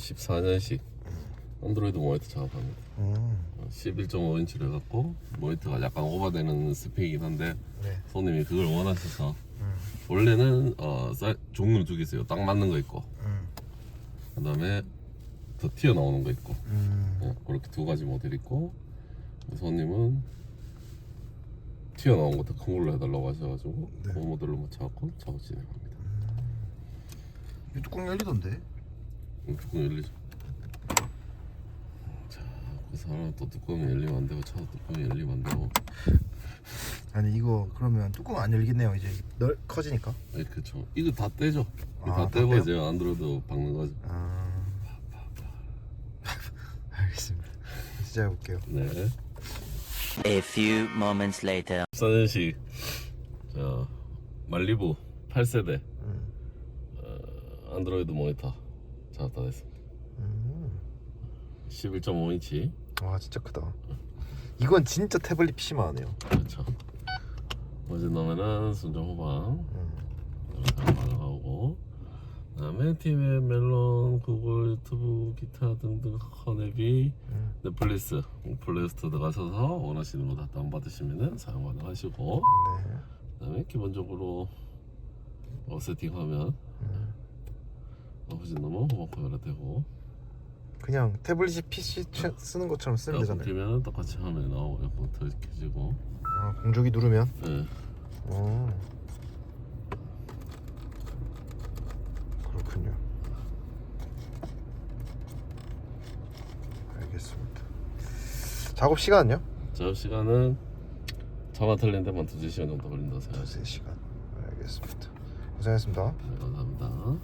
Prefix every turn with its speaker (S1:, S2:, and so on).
S1: 14년식 안드로이드 모니터 작업합니다.
S2: 음,
S1: 11.5인치로 해갖고 모니터가 약간 오버되는 스펙이긴 한데
S2: 네.
S1: 손님이 그걸 원하셔서
S2: 음,
S1: 원래는 어, 사이- 종류 두 개 있어요. 딱 맞는 거 있고
S2: 음,
S1: 그다음에 더 튀어 나오는 거 있고
S2: 음.
S1: 어, 그렇게 두 가지 모델 있고 손님은 튀어 나온 거 더 큰 걸로 해달라고 하셔가지고
S2: 네.
S1: 그 모델로 맞춰갖고 작업 진행합니다.
S2: 이 뚜껑 열리던데?
S1: 음, 뚜껑 열리죠. 자, 그 사람 또 뚜껑이 열리면 안 되고 차도 뚜껑이 열리면 안 되고.
S2: 아니 이거 그러면 뚜껑 안 열리겠네요 이제 넓 커지니까.
S1: 네, 그쵸. 이거 다 떼죠. 이거
S2: 아,
S1: 다
S2: 다
S1: 떼고
S2: 떼요?
S1: 이제 안드로이드 박는 거죠.
S2: 아, 알겠습니다. 진짜 해볼게요.
S1: 네.
S3: A few moments later.
S1: 14년식 자 말리부 8세대
S2: 음,
S1: 어, 안드로이드 모니터 작업 다 됐습니다.
S2: 음.
S1: 11.5인치
S2: 와 진짜 크다. 이건 진짜 태블릿 PC만 하네요.
S1: 그렇죠. 어제 넣으면은 순정 후방
S2: 음.
S1: 영상 반응하고 그다음에 티맵, 멜론, 구글, 유튜브, 기타 등등 커네비,
S2: 음.
S1: 넷플릭스, 플레이스토어 들어가셔서 원하시는 거 다 다운받으시면은 사용 가능하시고
S2: 네.
S1: 그다음에 기본적으로 어, 세팅하면 너무 호박 카메라 되고
S2: 그냥 태블릿 PC 취- 쓰는 것처럼 쓰면
S1: 에어컨
S2: 되잖아요.
S1: 키면 똑같이 화면이 나오고 에어컨 더 켜지고
S2: 아, 공조기 누르면.
S1: 예.
S2: 어. 그렇군요. 알겠습니다. 작업 시간은요?
S1: 작업 시간은 차만 틀린 데만 두세 시간 정도 걸린다고 생각하시면
S2: 3시간. 알겠습니다. 고생했습니다.
S1: 됩니다.